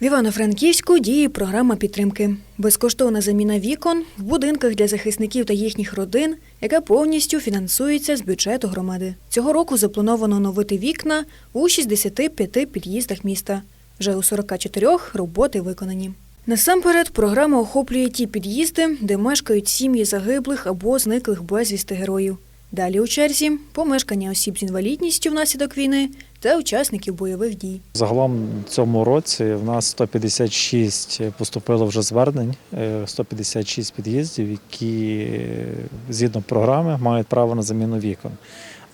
В Івано-Франківську діє програма підтримки. Безкоштовна заміна вікон в будинках для захисників та їхніх родин, яка повністю фінансується з бюджету громади. Цього року заплановано оновити вікна у 65 під'їздах міста. Вже у 44 роботи виконані. Насамперед, програма охоплює ті під'їзди, де мешкають сім'ї загиблих або зниклих безвісти героїв. Далі у черзі помешкання осіб з інвалідністю внаслідок війни та учасників бойових дій. Загалом цьому році в нас 156 поступило вже звернень, е, 156 під'їздів, які е, згідно програми мають право на заміну вікон.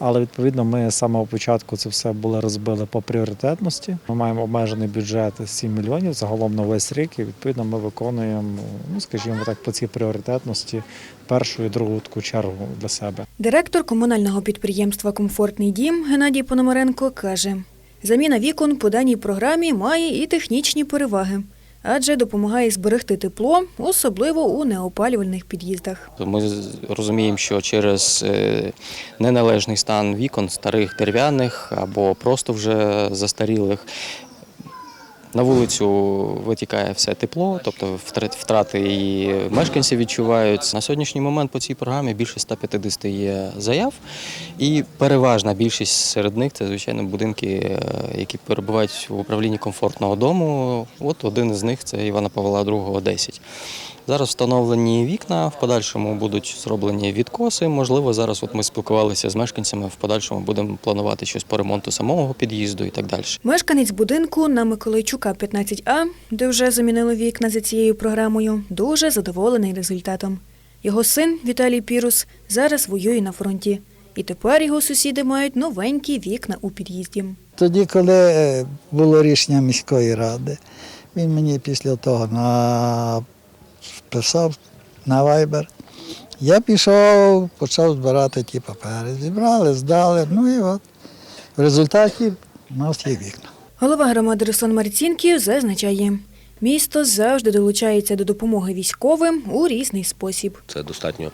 Але відповідно ми з самого початку це все було розбили по пріоритетності. Ми маємо обмежений бюджет 7 мільйонів загалом на весь рік. І відповідно ми виконуємо, ну скажімо так, по цій пріоритетності першу і другу таку чергу для себе. Директор комунального підприємства Комфортний дім Геннадій Пономаренко каже: заміна вікон по даній програмі має і технічні переваги, адже допомагає зберегти тепло, особливо у неопалювальних під'їздах. Ми розуміємо, що через е, неналежний стан вікон старих дерев'яних або просто вже застарілих. На вулицю витікає все тепло, тобто втрати і мешканці відчувають. На сьогоднішній момент по цій програмі більше 150 є заяв, і переважна більшість серед них це звичайно будинки, е, які перебувають в управлінні комфортного дому. От один із них це Івана Павла II 10. Зараз встановлені вікна, в подальшому будуть зроблені відкоси. Можливо, зараз от ми спілкувалися з мешканцями, в подальшому будемо планувати щось по ремонту самого під'їзду і так далі. Мешканець будинку на Миколайчука 15А, де вже замінили вікна за цією програмою, дуже задоволений результатом. Його син Віталій Пірус зараз воює на фронті. І тепер його сусіди мають новенькі вікна у під'їзді. Тоді, коли е, було рішення міської ради, він мені після того написав на вайбер. Я пішов, почав збирати ті папери. Зібрали, здали. Ну і от в результаті у нас є вікна. Голова громади Руслан Марцінків зазначає, місто завжди долучається до допомоги військовим у різний спосіб. Це достатньо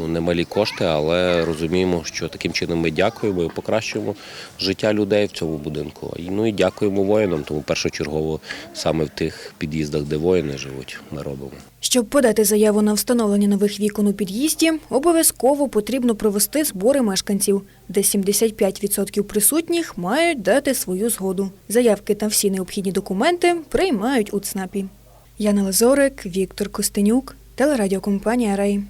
ну, немалі кошти, але розуміємо, що таким чином ми дякуємо і покращуємо життя людей в цьому будинку. Ну і дякуємо воїнам, тому першочергово саме в тих під'їздах, де воїни живуть, ми робимо. Щоб подати заяву на встановлення нових вікон у під'їзді, обов'язково потрібно провести збори мешканців, де 75% присутніх мають дати свою згоду. Заявки та всі необхідні документи приймають у ЦНАПі. Яна Лазорик, Віктор Костенюк, телерадіокомпанія Рай.